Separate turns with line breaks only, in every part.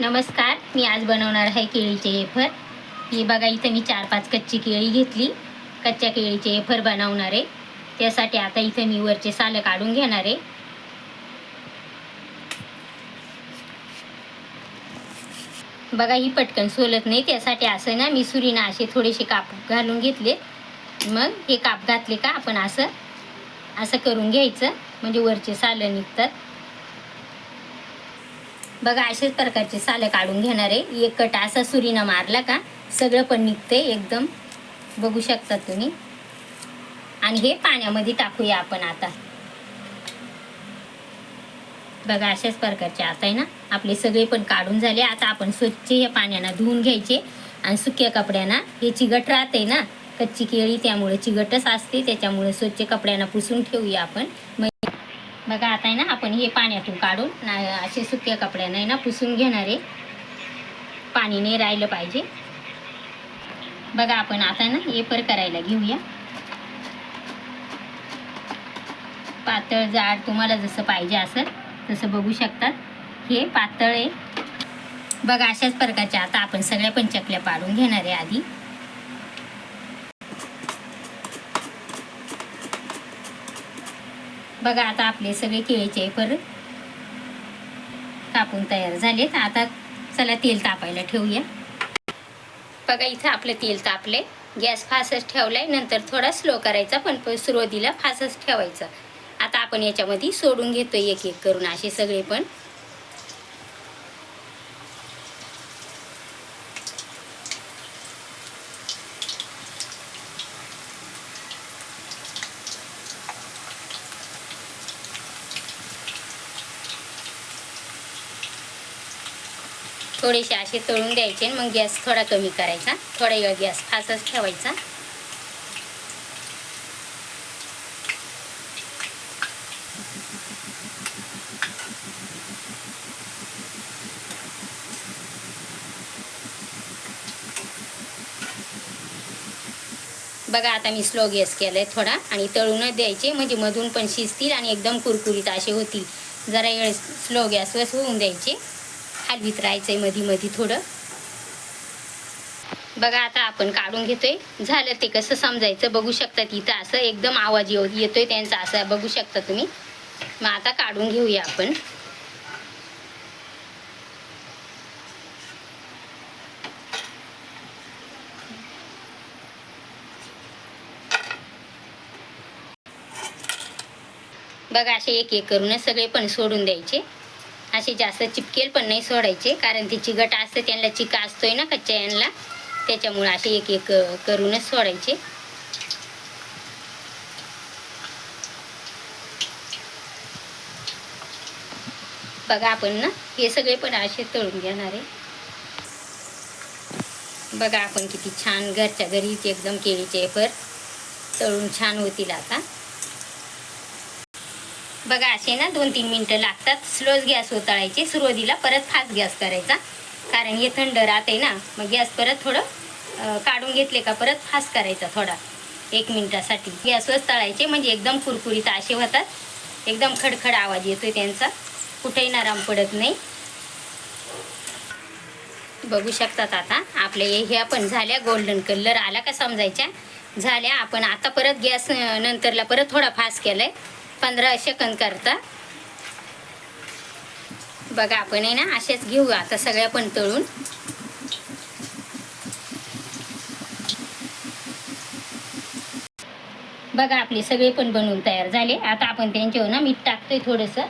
नमस्कार मी आज बनवणार आहे केळीचे एफर. हे बघा इथं मी चार पाच कच्ची केळी घेतली. कच्च्या केळीचे एफर बनवणार आहे. त्यासाठी आता इथं मी वरचे सालं काढून घेणार आहे. बघा ही पटकन सोलत नाही. त्यासाठी असं ना मी सुरीनं असे थोडेसे काप घालून घेतले. मग हे काप घातले का आपण असं असं करून घ्यायचं. म्हणजे वरचे सालं निघतात. बघा अशाच प्रकारचे सालं काढून घेणार. आहे एक कट असा सुरीनं मारला का सगळं पण निघते एकदम. बघू शकता तुम्ही. आणि हे पाण्यामध्ये टाकूया आपण आता. बघा अशाच प्रकारचे आता आहे ना आपले सगळे पण काढून झाले. आता आपण स्वच्छ या पाण्यानं धुवून घ्यायचे. आणि सुक्या कपड्यांना हे चिगट राहते ना कच्ची केळी त्यामुळे चिगटच असते. त्याच्यामुळे स्वच्छ कपड्यांना पुसून ठेवूया आपण. मग बघा आता आहे ना आपण हे पाण्यातून काढून असे सुक्या कपड्यानं आहे ना पुसून घेणार आहे. पाणी नाही राहिलं पाहिजे. बघा आपण आता ना एपर करायला घेऊया. पातळ जाड तुम्हाला जसं पाहिजे असेल तसं बघू शकतात. हे पातळ आहे. बघा अशाच प्रकारच्या आता आपण सगळ्या पण चकल्या पाडून घेणार आहे आधी. बघा आता आपले सगळे केळीचे पर कापून तयार झालेत. आता चला तेल तापायला ठेवूया. बघा इथं आपलं तेल तापले गॅस फासच ठेवलाय. नंतर थोडा स्लो करायचा पण सुरुवातीला फासच ठेवायचा. आता आपण याच्यामध्ये सोडून घेतो एक एक करून असे सगळे पण. थोडेसे असे तळून द्यायचे मग गॅस थोडा कमी करायचा. थोडा वेळ गॅस फासच ठेवायचा. बघा आता मी स्लो गॅस केलाय थोडा आणि तळूनच द्यायचे. म्हणजे मधून पण शिजतील आणि एकदम कुरकुरीत असे होतील. जरा वेळ स्लो गॅसवर होऊन द्यायचे. हलवीत राहायचंय मधी मधी थोडं. बघा आता आपण काढून घेतोय. झालं ते कसं समजायचं बघू शकता तिथं. असं एकदम आवाज येऊ येतोय त्यांचा असं बघू शकता तुम्ही. मग आता काढून घेऊया आपण. बघा असे एक एक करूनच सगळे पण सोडून द्यायचे. असे जास्त चिपकेल पण नाही सोडायचे कारण ते चिकट असतं त्यांना चिका असतोय ना कच्च्या यांना. त्याच्यामुळे असे एक एक करूनच सोडायचे. बघा आपण ना हे सगळे पण असे तळून घेणार आहे. बघा आपण किती छान घरच्या घरीच एकदम केळीचे फर तळून छान होतील आता. बघा असे ना दोन तीन मिनटं लागतात. स्लोच गॅस तळायचे सुरुवातीला परत फास्ट गॅस करायचा. कारण हे थंड राहते ना. मग गॅस परत थोडं काढून घेतले का परत फास्ट करायचा थोडा. एक मिनटासाठी. गॅसवर तळायचे म्हणजे एकदम कुरकुरीत असे होतात. एकदम खडखड आवाज येतो त्यांचा. कुठेही नराम पडत नाही. बघू शकतात आता. आपल्या ह्या पण झाल्या गोल्डन कलर आला का समजायच्या? झाल्या. आपण आता परत गॅस नंतरला परत थोडा फास्ट आहे पंधरा सेकंद करता. बघा आपण आहे ना असेच घेऊ आता सगळ्या पण तळून. बघा आपले सगळे पण बनवून तयार झाले. आता आपण त्यांच्यावर ना मीठ टाकतोय थोडंसं.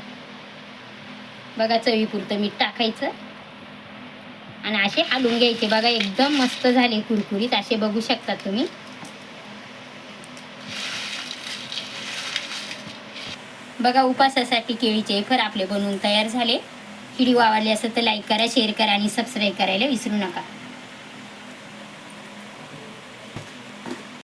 बघा चवीपुरतं मीठ टाकायचं. आणि असे हलवून घ्यायचे. बघा एकदम मस्त झाले कुरकुरीत. असे बघू शकता तुम्ही. बघा उपासासाठी केळीचे फर आपले बनवून तयार झाले. व्हिडिओ आवडले असेल तर लाईक करा शेअर करा आणि सबस्क्राईब करायला विसरू नका.